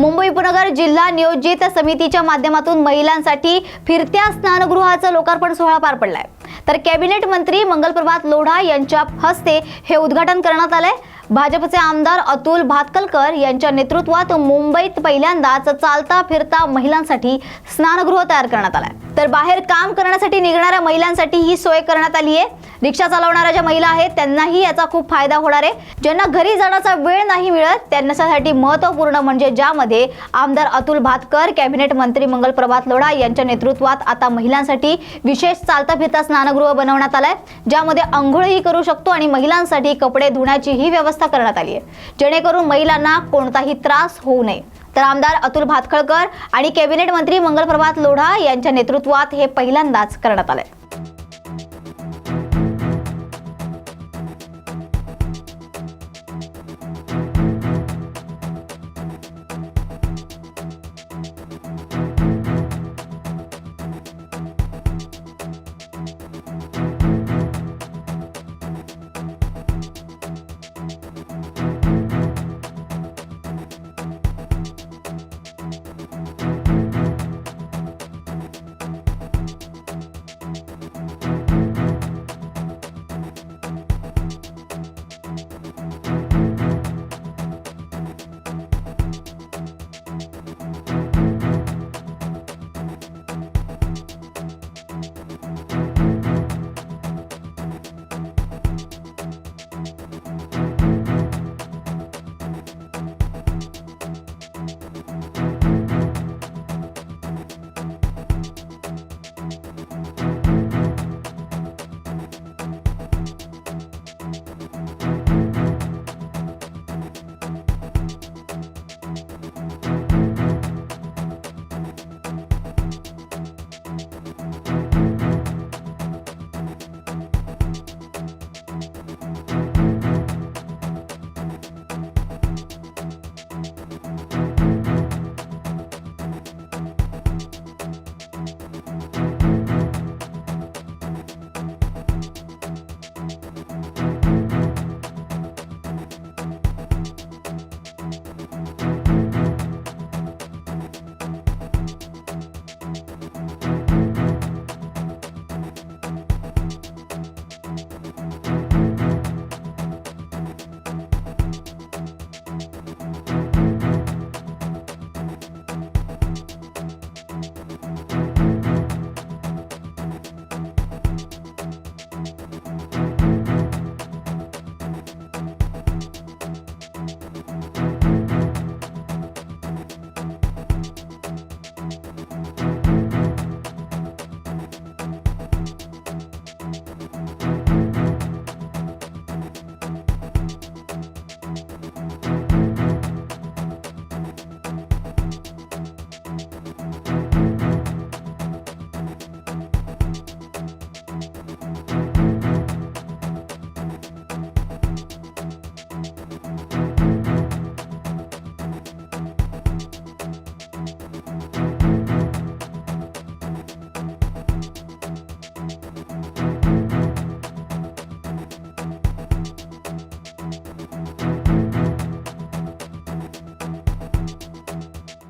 मुंबई उपनगर जिल्हा नियोजित समितीच्या माध्यमातून महिलांसाठी फिरत्या स्नानगृहाचा लोकार्पण सोहळा पार पडलाय. तर कॅबिनेट मंत्री मंगलप्रभात लोढा यांच्या हस्ते हे उद्घाटन करण्यात आलंय. भाजपचे आमदार अतुल भातकलकर यांच्या नेतृत्वात मुंबईत पहिल्यांदाच चालता फिरता महिलांसाठी स्नानगृह तयार करण्यात आलाय. तर बाहेर काम करण्यासाठी निघणाऱ्या महिलांसाठी ही सोय करण्यात आली आहे. रिक्षा चालवणाऱ्या ज्या महिला आहेत त्यांनाही याचा खूप फायदा होणार आहे. ज्यांना घरी जाण्याचा वेळ नाही मिळत त्यांच्यासाठी महत्त्वपूर्ण म्हणजे ज्यामध्ये आमदार अतुल भातकर कॅबिनेट मंत्री मंगल प्रभात लोढा यांच्या नेतृत्वात आता महिलांसाठी विशेष चालता फिरता स्नानगृह बनवण्यात आलंय ज्यामध्ये आंघोळही करू शकतो आणि महिलांसाठी कपडे धुण्याचीही व्यवस्था करण्यात आली आहे. जेणेकरून महिलांना कोणताही त्रास होऊ नये. तर आमदार अतुल भातखळकर आणि कॅबिनेट मंत्री मंगल प्रभात लोढा यांच्या नेतृत्वात हे पहिल्यांदाच करण्यात आलंय.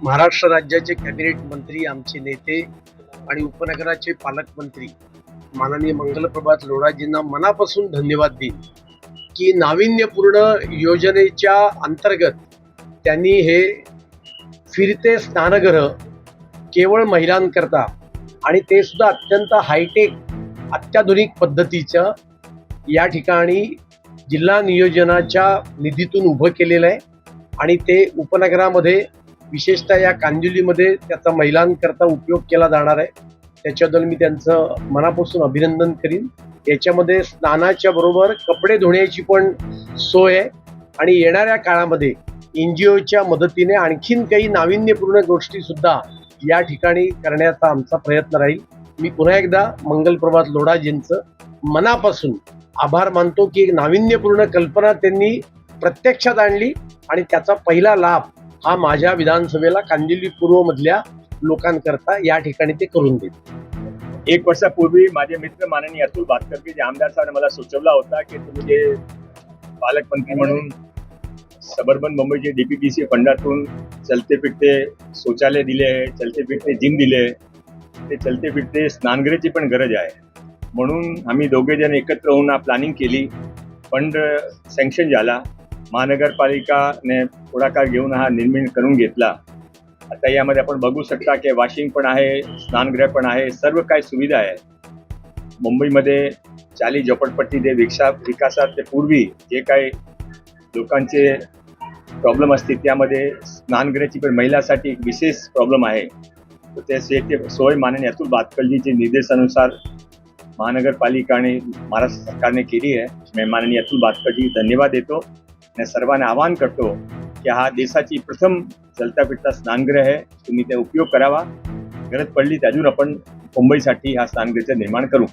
महाराष्ट्र राज्याचे कॅबिनेट मंत्री आमचे नेते आणि उपनगराचे पालकमंत्री माननीय मंगलप्रभात लोढाजींना मनापासून धन्यवाद देईन की नाविन्यपूर्ण योजनेच्या अंतर्गत त्यांनी हे फिरते स्नानगृह केवळ महिलांकरता आणि ते सुद्धा अत्यंत हायटेक अत्याधुनिक पद्धतीचं या ठिकाणी जिल्हा नियोजनाच्या निधीतून उभं केलेलं आहे. आणि ते उपनगरामध्ये विशेषतः या कांदिवलीमध्ये त्याचा महिलांकरता उपयोग केला जाणार आहे. त्याच्याबद्दल मी त्यांचं मनापासून अभिनंदन करीन. याच्यामध्ये स्नानाच्या बरोबर कपडे धुण्याची पण सोय आहे. आणि येणाऱ्या काळामध्ये एन जी ओच्या मदतीने आणखीन काही नाविन्यपूर्ण गोष्टी सुद्धा या ठिकाणी करण्याचा आमचा प्रयत्न राहील. मी पुन्हा एकदा मंगलप्रभात लोढाजींचं मनापासून आभार मानतो की एक नाविन्यपूर्ण कल्पना त्यांनी प्रत्यक्षात आणली आणि त्याचा पहिला लाभ हा माझ्या विधानसभेला कांदिवली पूर्व मधल्या लोकांकरता या ठिकाणी ते करून देत एक वर्षापूर्वी माझे मित्र माननीय अतुल भातकर जे आमदार साहेबांनी मला सुचवला होता की तुम्ही जे पालकमंत्री म्हणून सबर्बन मुंबईचे डीपीपीसी फंडातून चलते फिरते शौचालय दिले चलते फिरते जिम दिले ते चलते फिरते स्नानगृहाची पण गरज आहे. म्हणून आम्ही दोघे जण एकत्र होऊन हा प्लॅनिंग केली. फंड सँक्शन झाला. महानगरपालिकाने पुढाकार घेऊन हा निर्मिण करून घेतला. आता यामध्ये आपण बघू शकता की वॉशिंग पण आहे स्नानगृह पण आहे सर्व काही सुविधा आहे. मुंबईमध्ये चाली झोपडपट्टी जे विकसा विकासात ते पूर्वी जे काही लोकांचे प्रॉब्लेम असते त्यामध्ये स्नानगृहाची पण महिलासाठी एक विशेष प्रॉब्लेम आहे. ते से- ते सोय माननीय अतुल बातकलजीचे निर्देशानुसार महानगरपालिका आणि महाराष्ट्र सरकारने केली आहे. मी माननीय अतुल बातकलजी धन्यवाद देतो. आणि सर्वांना आवाहन करतो की हा देशाची प्रथम चलता फिरता स्नानगृह आहे. तुम्ही ते उपयोग करावा. गरज पडली तर अजून आपण मुंबईसाठी हा स्नानगृहाचं निर्माण करू.